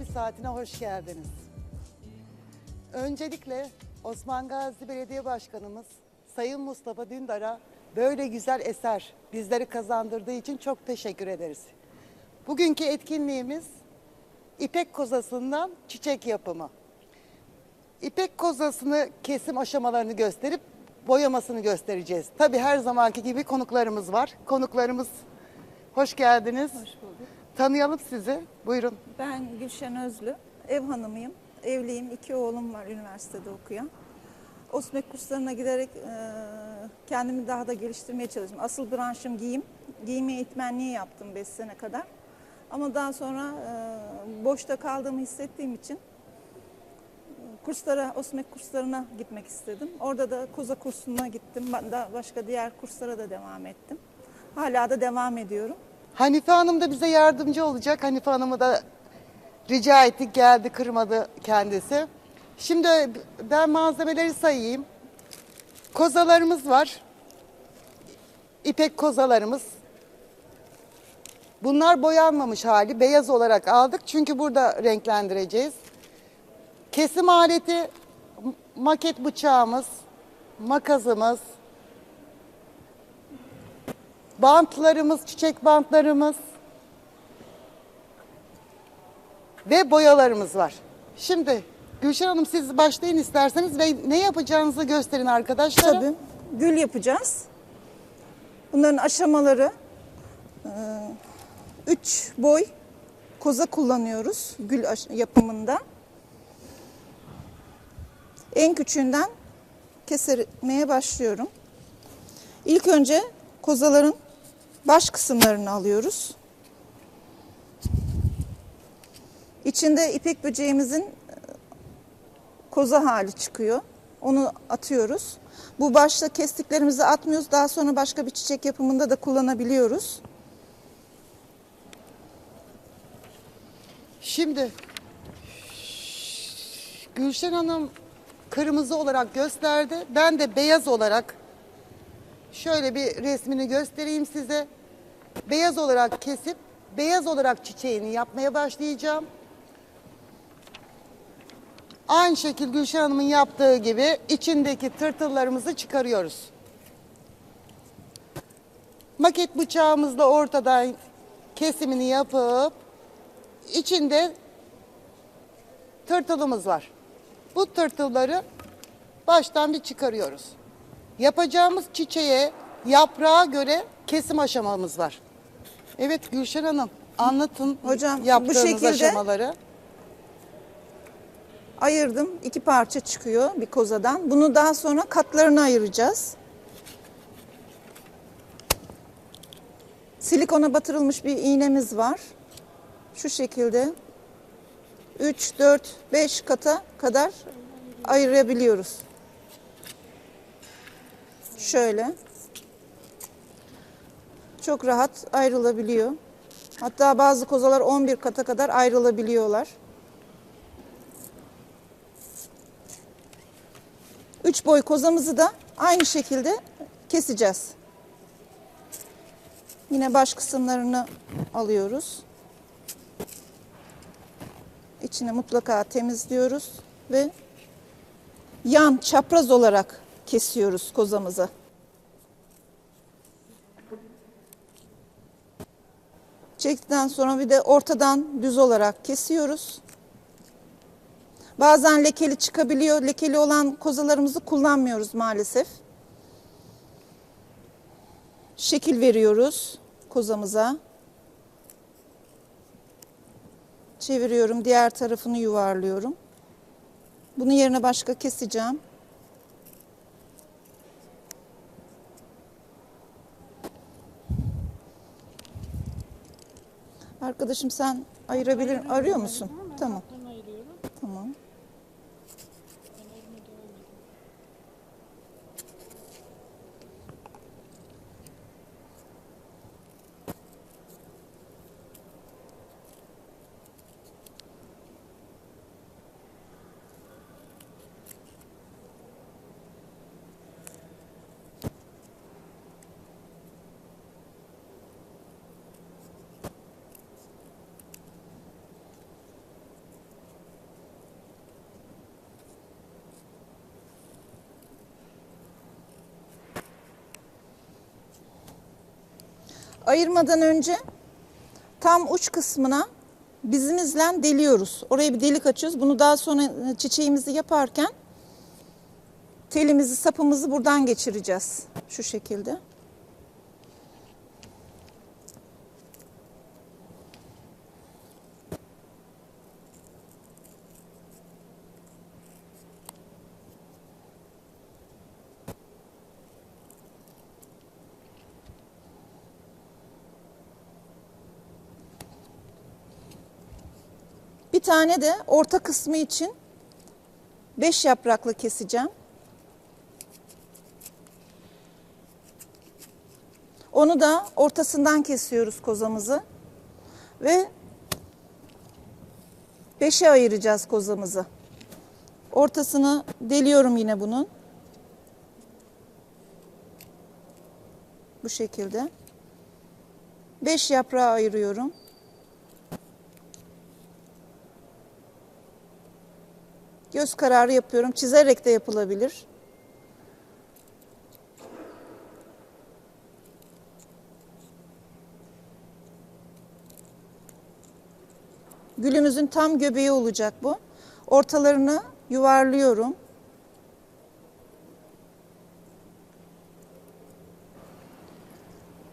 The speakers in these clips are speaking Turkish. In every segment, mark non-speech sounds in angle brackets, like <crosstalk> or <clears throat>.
Hobi Saati'ne hoş geldiniz. Öncelikle Osman Gazi Belediye Başkanımız Sayın Mustafa Dündar'a böyle güzel eser bizleri kazandırdığı için çok teşekkür ederiz. Bugünkü etkinliğimiz İpek kozasından çiçek yapımı. İpek kozasını kesim aşamalarını gösterip boyamasını göstereceğiz. Tabii her zamanki gibi konuklarımız var. Konuklarımız hoş geldiniz. Hoş bulduk. Tanıyalım sizi. Buyurun. Ben Gülşen Özlü. Ev hanımıyım. Evliyim. İki oğlum var üniversitede okuyan. OSMEK kurslarına giderek e, kendimi daha da geliştirmeye çalıştım. Asıl branşım giyim. Giyim eğitmenliği yaptım 5 sene kadar. Ama daha sonra e, boşta kaldığımı hissettiğim için e, kurslara, OSMEK kurslarına gitmek istedim. Orada da koza kursuna gittim. Ben de başka diğer kurslara da devam ettim. Hala da devam ediyorum. Hanife Hanım da bize yardımcı olacak. Hanife Hanım'ı da rica ettik geldi kırmadı kendisi. Şimdi ben malzemeleri sayayım. Kozalarımız var. İpek kozalarımız. Bunlar boyanmamış hali. Beyaz olarak aldık. Çünkü burada renklendireceğiz. Kesim aleti, maket bıçağımız, makasımız, bantlarımız, çiçek bantlarımız ve boyalarımız var. Şimdi Gülşen Hanım siz başlayın isterseniz ve ne yapacağınızı gösterin arkadaşlara. Tabii. Gül yapacağız. Bunların aşamaları e, üç boy koza kullanıyoruz gül yapımında. En küçüğünden kesermeye başlıyorum. İlk önce kozaların baş kısımlarını alıyoruz. İçinde ipek böceğimizin koza hali çıkıyor. Onu atıyoruz. Bu başta kestiklerimizi atmıyoruz. Daha sonra başka bir çiçek yapımında da kullanabiliyoruz. Şimdi Gülşen Hanım kırmızı olarak gösterdi. Ben de beyaz olarak şöyle bir resmini göstereyim size. Beyaz olarak kesip beyaz olarak çiçeğini yapmaya başlayacağım. Aynı şekil Gülşen Hanım'ın yaptığı gibi içindeki tırtıllarımızı çıkarıyoruz. Maket bıçağımızla ortadan kesimini yapıp içinde tırtılımız var. Bu tırtılları baştan bir çıkarıyoruz. Yapacağımız çiçeğe, yaprağa göre kesim aşamamız var. Evet Gülşen Hanım anlatın Hocam, bu yaptığınız şekilde- aşamaları. Ayırdım. iki parça çıkıyor bir kozadan. Bunu daha sonra katlarına ayıracağız. Silikona batırılmış bir iğnemiz var. Şu şekilde 3, 4, 5 kata kadar ayırabiliyoruz. Şöyle. Çok rahat ayrılabiliyor. Hatta bazı kozalar 11 kata kadar ayrılabiliyorlar. Üç boy kozamızı da aynı şekilde keseceğiz. Yine baş kısımlarını alıyoruz. İçini mutlaka temizliyoruz ve yan çapraz olarak kesiyoruz kozamızı. Çektikten sonra bir de ortadan düz olarak kesiyoruz. Bazen lekeli çıkabiliyor. Lekeli olan kozalarımızı kullanmıyoruz maalesef. Şekil veriyoruz kozamıza. Çeviriyorum. Diğer tarafını yuvarlıyorum. Bunun yerine başka keseceğim. Arkadaşım sen ayırabilir, arıyor musun? Tamam. Ayırmadan önce tam uç kısmına bizimizle deliyoruz. Oraya bir delik açıyoruz. Bunu daha sonra e, çiçeğimizi yaparken telimizi, sapımızı buradan geçireceğiz. Şu şekilde. Bir tane de orta kısmı için 5 yapraklı keseceğim. Onu da ortasından kesiyoruz kozamızı. Ve 5'e ayıracağız kozamızı. Ortasını deliyorum yine bunun. Bu şekilde. 5 yaprağı ayırıyorum. Göz kararı yapıyorum. Çizerek de yapılabilir. Gülümüzün tam göbeği olacak bu. Ortalarını yuvarlıyorum.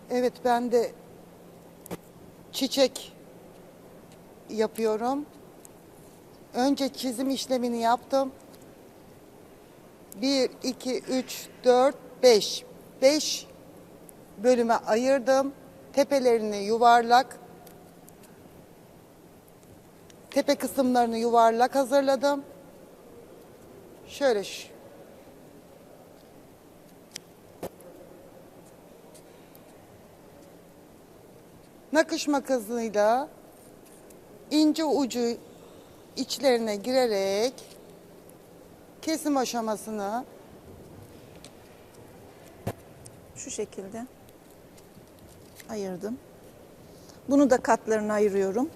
Evet ben de çiçek yapıyorum. Önce çizim işlemini yaptım. 1, 2, 3, 4, 5. 5 bölüme ayırdım. Tepelerini yuvarlak. Tepe kısımlarını yuvarlak hazırladım. Şöyle şu. Nakış makasıyla ince ucu içlerine girerek kesim aşamasını Şu şekilde ayırdım. Bunu da katlarına ayırıyorum.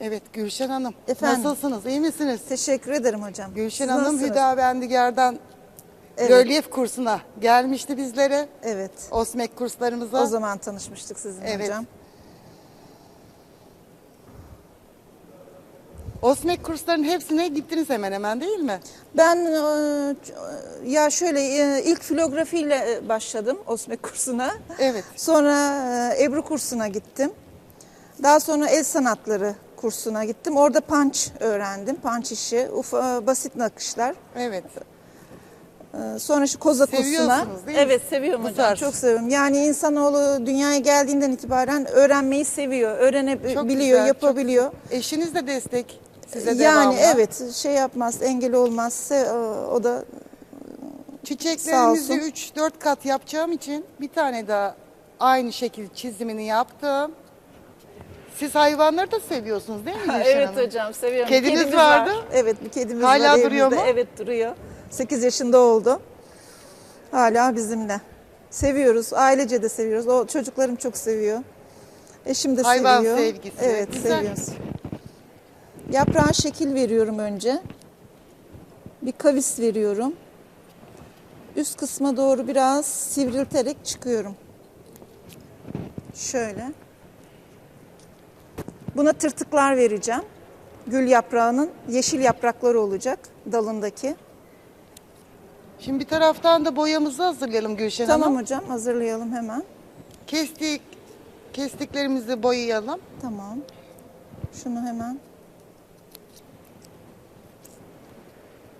Evet Gülşen Hanım. Efendim? Nasılsınız? İyi misiniz? Teşekkür ederim hocam. Gülşen Siz Hanım nasılsınız? Hüda Bendigar'dan Evet. rölyef kursuna gelmişti bizlere. Evet. Osmek kurslarımıza. O zaman tanışmıştık sizinle Evet. hocam. Osmek kurslarının hepsine gittiniz hemen hemen değil mi? Ben e, ya şöyle e, ilk filografiyle e, başladım Osmek kursuna. Evet. Sonra Ebru kursuna gittim. Daha sonra el sanatları kursuna gittim. Orada panç öğrendim. Panç işi, ufa, basit nakışlar. Evet. Ee, Sonra şu koza kursuna. Seviyorsunuz değil mi? Evet seviyorum Bu hocam. tarz. Çok seviyorum. Yani insanoğlu dünyaya geldiğinden itibaren öğrenmeyi seviyor. Çok Öğrenebiliyor, güzel, çok yapabiliyor. Eşiniz de destek size yani devamlı. evet şey yapmaz, engel olmaz. Se- O da Sağ Çiçeklerimizi olsun. 3-4 kat yapacağım için bir tane daha aynı şekil çizimini yaptım. Siz hayvanları da seviyorsunuz değil mi <laughs> Gülşen evet Hanım? hocam seviyorum. Kediniz vardı. Var. Evet bir kedimiz Hala var duruyor evimizde. mu? Evet duruyor. 8 yaşında oldu. Hala bizimle. Seviyoruz. Ailece de seviyoruz. O çocuklarım çok seviyor. Eşim de Hayvan seviyor. sevgisi. Evet Güzel. seviyoruz. Yaprağa şekil veriyorum önce. Bir kavis veriyorum. Üst kısma doğru biraz sivrilterek çıkıyorum. Şöyle. Buna tırtıklar vereceğim. Gül yaprağının yeşil yaprakları olacak dalındaki. Şimdi bir taraftan da boyamızı hazırlayalım Gülşen Tamam Hanım. hocam hazırlayalım hemen. Kestik, kestiklerimizi boyayalım. Tamam. Şunu hemen.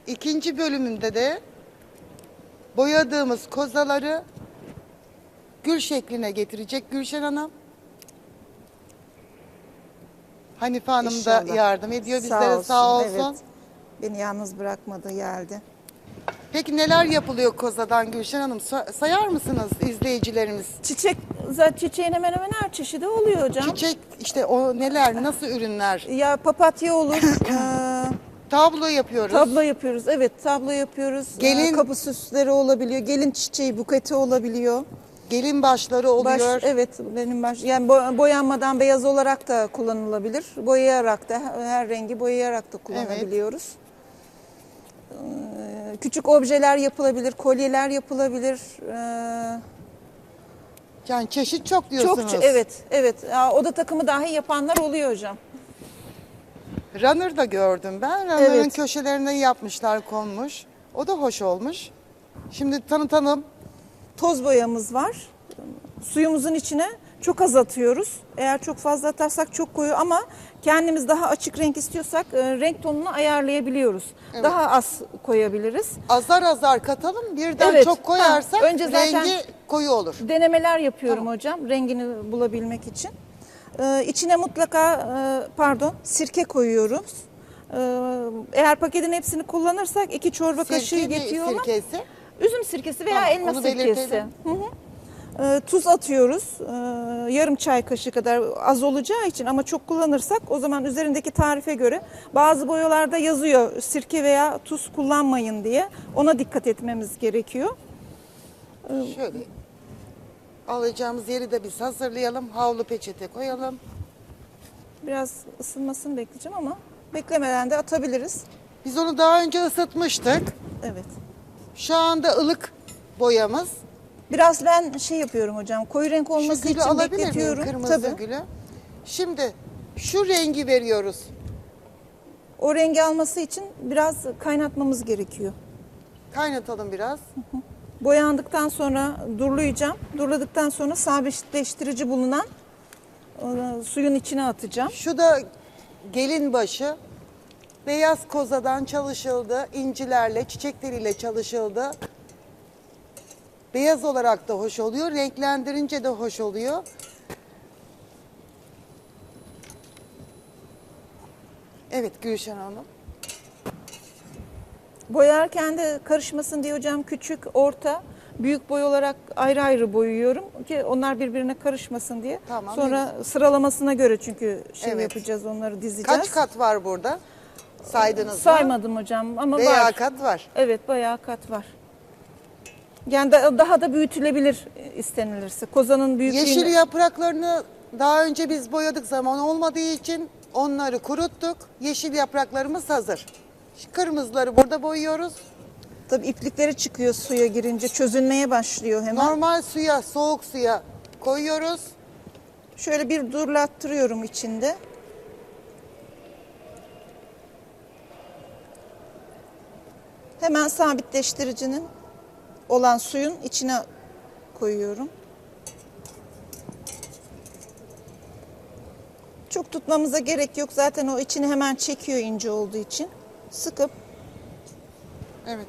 İkinci bölümünde de boyadığımız kozaları gül şekline getirecek Gülşen Hanım. Hanife Hanım da İnşallah. yardım ediyor bizlere sağ olsun. Evet. Beni yalnız bırakmadı geldi. Peki neler yapılıyor kozadan Gülşen Hanım? Sa- Sayar mısınız izleyicilerimiz? Çiçek, zaten çiçeğin hemen hemen her çeşidi oluyor hocam. Çiçek işte o neler, nasıl ürünler? Ya papatya olur. eee, <clears throat> Tablo yapıyoruz. tablo yapıyoruz. Evet tablo yapıyoruz. Gelin- Eee, kapı süsleri olabiliyor. Gelin çiçeği buketi olabiliyor. gelin başları Baş, oluyor. evet benim baş yani bo- boyanmadan beyaz olarak da kullanılabilir. Boyayarak da her rengi boyayarak da kullanabiliyoruz. Ee, Küçük objeler yapılabilir, kolyeler yapılabilir. Ee, Yani çeşit çok Çok diyorsunuz. ç- evet, evet. Oda takımı dahi yapanlar oluyor hocam. Runner da gördüm ben. Runner'ın Evet. köşelerine yapmışlar konmuş. O da hoş olmuş. Şimdi tanıtalım. Toz boyamız var. Suyumuzun içine çok az atıyoruz. Eğer çok fazla atarsak çok koyu ama kendimiz daha açık renk istiyorsak e, renk tonunu ayarlayabiliyoruz. Evet. Daha az koyabiliriz. Azar azar katalım. Birden Evet. çok koyarsak Ha, önce zaten- rengi koyu olur. Denemeler yapıyorum hocam rengini bulabilmek için. Ee, içine mutlaka e, pardon sirke koyuyoruz. Ee, eğer paketin hepsini kullanırsak iki çorba kaşığı Sirke ne yetiyor ama sirkesi? üzüm sirkesi veya Tamam, elma onu sirkesi. belirtelim. Hı hı. Ee, tuz atıyoruz. Ee, yarım çay kaşığı kadar az olacağı için ama çok kullanırsak o zaman üzerindeki tarife göre bazı boyalarda yazıyor sirke veya tuz kullanmayın diye. Ona dikkat etmemiz gerekiyor. Şöyle alacağımız yeri de biz hazırlayalım. Havlu peçete koyalım. Biraz ısınmasını bekleyeceğim ama beklemeden de atabiliriz. Biz onu daha önce ısıtmıştık. Evet. Şu anda ılık boyamız. Biraz ben şey yapıyorum hocam. Koyu renk Şu olması gülü için alabilir miyim? Kırmızı Tabii. gülü. Şimdi şu rengi veriyoruz. O rengi alması için biraz kaynatmamız gerekiyor. Kaynatalım biraz. Boyandıktan sonra durlayacağım. Durladıktan sonra sabitleştirici bulunan e, suyun içine atacağım. Şu da gelin başı. Beyaz kozadan çalışıldı. incilerle, çiçekleriyle çalışıldı. Beyaz olarak da hoş oluyor. Renklendirince de hoş oluyor. Evet Gülşen Hanım. Boyarken de karışmasın diye hocam küçük, orta, büyük boy olarak ayrı ayrı boyuyorum ki onlar birbirine karışmasın diye. Tamam, Sonra sıralamasına göre çünkü şey Evet. yapacağız onları dizeceğiz. Kaç kat var burada? Saydınız mı? Saymadım hocam ama Veya var. kat var. Evet bayağı kat var. Yani da- daha da büyütülebilir istenilirse. Kozanın büyüklüğünü... Yeşil yapraklarını daha önce biz boyadık zaman olmadığı için onları kuruttuk. Yeşil yapraklarımız hazır. Şu Kırmızıları burada boyuyoruz. Tabii iplikleri çıkıyor suya girince çözünmeye başlıyor hemen. Normal suya, soğuk suya koyuyoruz. Şöyle bir durlattırıyorum içinde. Hemen sabitleştiricinin olan suyun içine koyuyorum. Çok tutmamıza gerek yok. Zaten o içini hemen çekiyor ince olduğu için. Sıkıp Evet.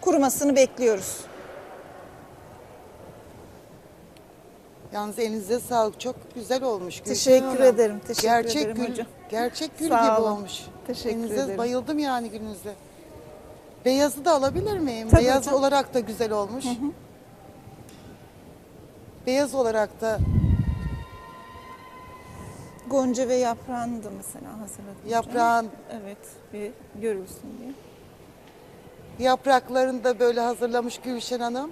kurumasını bekliyoruz. Yalnız elinize sağlık. Çok güzel olmuş. Gülşen Teşekkür Hanım. ederim, teşekkür gerçek ederim gül, hocam. Gerçek gül <laughs> Sağ gibi olun. olmuş. Teşekkür Elinize ederim. bayıldım yani gününüze. Beyazı da alabilir miyim? Tabii Beyaz hocam. olarak da güzel olmuş. Beyaz olarak da Gonca ve yaprağını da mesela hazırladım. hocam. yaprağın Evet, bir görülsün diye. Yapraklarını da böyle hazırlamış Gülşen Hanım.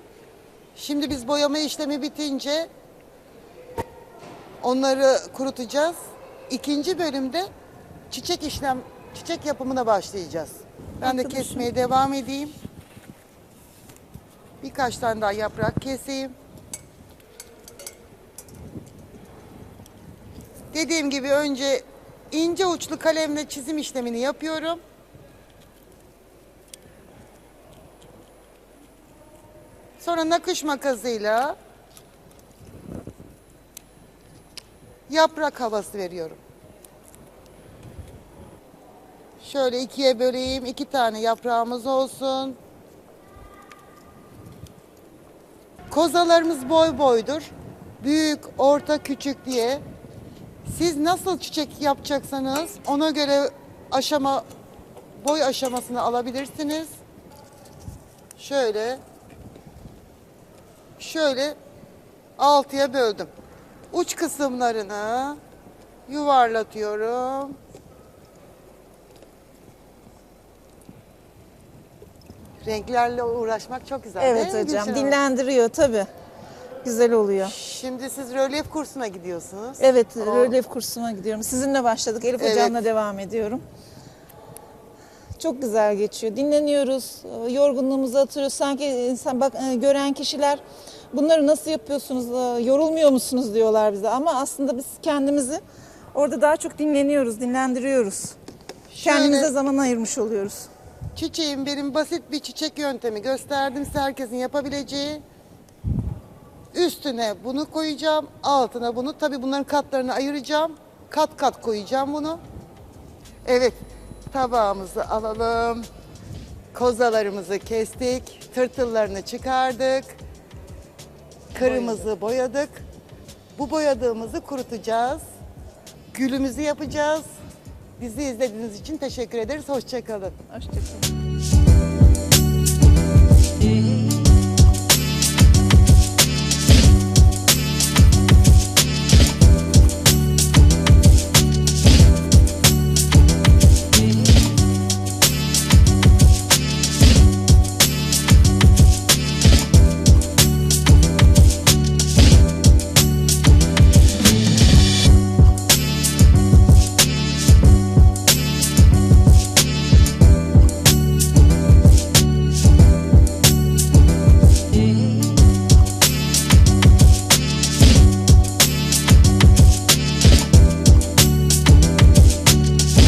Şimdi biz boyama işlemi bitince onları kurutacağız. İkinci bölümde çiçek işlem, çiçek yapımına başlayacağız. Ben de kesmeye devam edeyim. Birkaç tane daha yaprak keseyim. Dediğim gibi önce ince uçlu kalemle çizim işlemini yapıyorum. Sonra nakış makasıyla yaprak havası veriyorum. Şöyle ikiye böleyim. iki tane yaprağımız olsun. Kozalarımız boy boydur. Büyük, orta, küçük diye. Siz nasıl çiçek yapacaksanız ona göre aşama boy aşamasını alabilirsiniz. Şöyle şöyle altıya böldüm. Uç kısımlarını yuvarlatıyorum. Renklerle uğraşmak çok güzel Evet değil mi hocam Gülşen Hanım? dinlendiriyor tabii. Güzel oluyor. Şimdi siz rölyef kursuna gidiyorsunuz. Evet rölyef kursuna gidiyorum. Sizinle başladık. Elif Evet. hocamla devam ediyorum. Çok güzel geçiyor. Dinleniyoruz. e, Yorgunluğumuzu atıyoruz. Sanki insan bak e, gören kişiler bunları nasıl yapıyorsunuz? e, Yorulmuyor musunuz diyorlar bize. Ama aslında biz kendimizi orada daha çok dinleniyoruz, dinlendiriyoruz. Şöyle- Kendimize zaman ayırmış oluyoruz. Çiçeğim benim basit bir çiçek yöntemi gösterdim size herkesin yapabileceği. Üstüne bunu koyacağım, altına bunu. Tabii bunların katlarını ayıracağım. Kat kat koyacağım bunu. Evet, tabağımızı alalım. Kozalarımızı kestik, tırtıllarını çıkardık. Kırmızı boyadık. Bu boyadığımızı kurutacağız. Gülümüzü yapacağız. Bizi izlediğiniz için teşekkür ederiz. Hoşçakalın. Hoşçakalın.